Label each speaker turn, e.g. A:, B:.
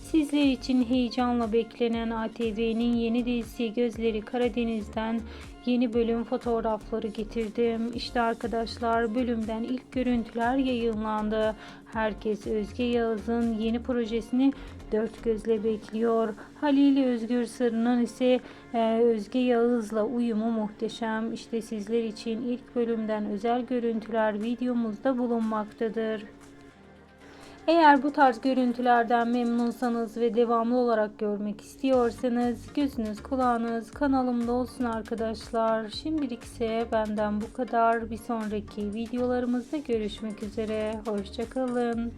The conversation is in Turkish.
A: Sizler için heyecanla beklenen ATV'nin yeni dizisi Gözleri Karadeniz'den yeni bölüm fotoğrafları getirdim. İşte arkadaşlar bölümden ilk görüntüler yayınlandı. Herkes Özge Yağız'ın yeni projesini dört gözle bekliyor. Halil Özgür Sırrı'nın ise e, Özge Yağız'la uyumu muhteşem. İşte sizler için ilk bölümden özel görüntüler videomuzda bulunmaktadır. Eğer bu tarz görüntülerden memnunsanız ve devamlı olarak görmek istiyorsanız gözünüz kulağınız kanalımda olsun arkadaşlar. Şimdilik ise benden bu kadar. Bir sonraki videolarımızda görüşmek üzere. Hoşçakalın.